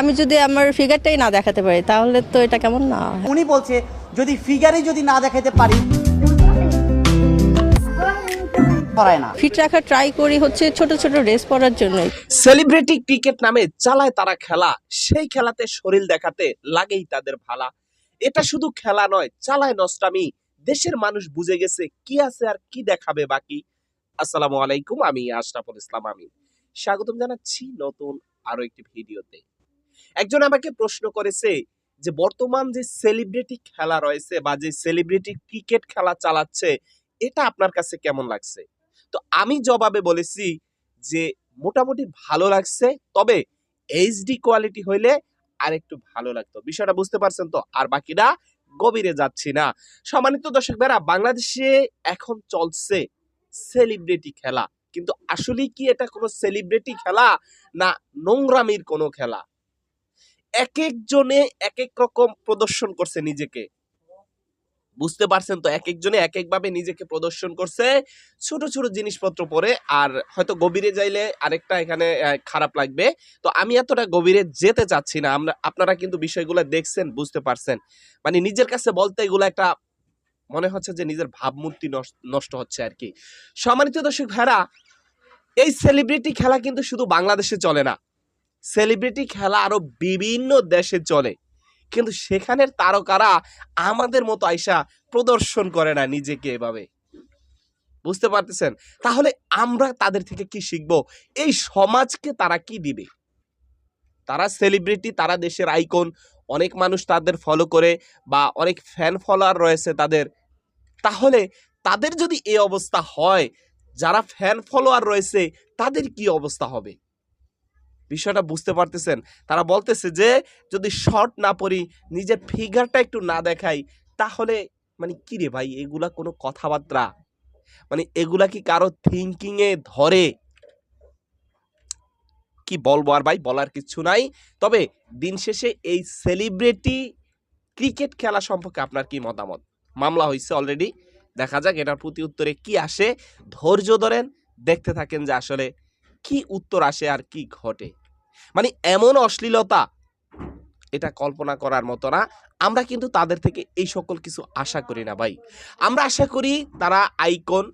আমি যদি আমার ফিগারটাই না দেখাতে পারি তাহলে তো এটা কেমন না উনি বলছে যদি ফিগারে যদি না দেখাতে পারি না। ফিট রাখা ট্রাই করি হচ্ছে ছোট ছোট রেস পরার জন্যই। সেলিব্রিটি ক্রিকেট নামে চালায় তারা খেলা। সেই খেলাতে শরীর দেখাতে লাগেই তাদের ভালা। এটা শুধু খেলা নয় চালায় নষ্টামি। দেশের মানুষ বুঝে গেছে কি আছে আর কি দেখাবে বাকি। আসসালামু আলাইকুম আমি আশরাফুল ইসলাম আমিন। স্বাগতম জানাচ্ছি নতুন আরও একটি ভিডিওতে। একজন আমাকে প্রশ্ন করেছে যে বর্তমান যে সেলিব্রিটি খেলা রয়েছে বা যে সেলিব্রিটি ক্রিকেট খেলা চালাচ্ছে, এটা আপনার কাছে কেমন লাগছে? তো আমি জবাবে বলেছি যে মোটামুটি ভালো লাগছে, তবে এইচডি কোয়ালিটি হইলে আর একটু ভালো লাগতো। বিষয়টা বুঝতে পারছেন তো? আর বাকিটা গভীরে যাচ্ছি না। সম্মানিত দর্শক ভাইরা, বাংলাদেশে এখন চলছে সেলিব্রিটি খেলা। কিন্তু আসলে কি এটা কোনো সেলিব্রিটি খেলা না নোংরামির কোনো খেলা? এক একজনে এক এক রকম প্রদর্শন করছে নিজেকে। বুঝতে পারছেন তো? এক একজনে এক একভাবে নিজেকে প্রদর্শন করছে, ছোট ছোট জিনিসপত্র পরে, আর হয়তো গভীরে যাইলে আরেকটা এখানে খারাপ লাগবে। তো আমি এতটা গভীরে যেতে চাচ্ছি না, আমরা, আপনারা কিন্তু বিষয়গুলো দেখছেন, বুঝতে পারছেন। মানে নিজের কাছে বলতে এগুলো একটা, মনে হচ্ছে যে নিজের ভাবমূর্তি নষ্ট- হচ্ছে আর কি। সম্মানিত দর্শক ভাইরা, এই সেলিব্রিটি খেলা কিন্তু শুধু বাংলাদেশে চলে না। সেলিব্রিটি খেলা আরও বিভিন্ন দেশে চলে। কিন্তু সেখানের তারকারা আমাদের মতো আইসা প্রদর্শন করে না নিজেকে এভাবে। বুঝতে পারতেছেন? তাহলে আমরা তাদের থেকে কি শিখব? এই সমাজকে তারা কি দিবে? তারা সেলিব্রিটি তারা দেশের আইকন অনেক মানুষ তাদের ফলো করে বা অনেক ফ্যান ফলোয়ার রয়েছে তাদের। তাহলে তাদের যদি এই অবস্থা হয়, যারা ফ্যান ফলোয়ার রয়েছে, তাদের কি অবস্থা হবে? বিষয়টা বুঝতে পারতেছেন। তারা বলতেছে যে, যদি শর্ট না পরি নিজের ফিগারটা একটু না দেখাই, তাহলে মানে কি রে ভাই, এগুলা কোনো কথাবার্তা? মানে এগুলা কি কারও থিঙ্কিং এ ধরে? কি বলব আর ভাই, বলার কিছু নাই। তবে দিন শেষে এই সেলিব্রিটি ক্রিকেট খেলা সম্পর্কে আপনার কি মতামত? মামলা হয়েছে অলরেডি দেখা যাক এটার প্রতি উত্তরে কি আসে। ধৈর্য ধরেন, দেখতে থাকেন যে আসলে কি উত্তর আসে আর কি ঘটে। মানে এমন অশ্লীলতা, এটা কল্পনা করার মতো না। আমরা কিন্তু তাদের থেকে এই সকল কিছু আশা করি না ভাই। আমরা আশা করি তারা আইকন,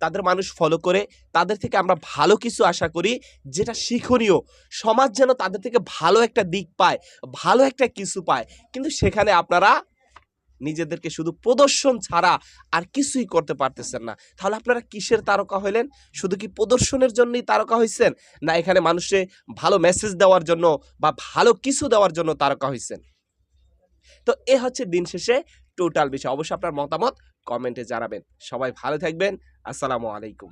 তাদের মানুষ ফলো করে, তাদের থেকে আমরা ভালো কিছু আশা করি যেটা শিক্ষণীয়। সমাজ যেন তাদের থেকে ভালো একটা দিক পায়, ভালো একটা কিছু পায়। কিন্তু সেখানে আপনারা নিজেদেরকে শুধু প্রদর্শন ছাড়া আর কিছুই করতে পারতেছেন না। তাহলে আপনারা কিসের তারকা হইলেন? শুধু কি প্রদর্শনের জন্যই তারকা হয়েছেন না এখানে মানুষে ভালো মেসেজ দেওয়ার জন্য বা ভালো কিছু দেওয়ার জন্য তারকা হয়েছেন তো এ হচ্ছে দিন শেষে টোটাল বিষয়। অবশ্যই আপনার মতামত কমেন্টে জানাবেন। সবাই ভালো থাকবেন। আসসালামু আলাইকুম।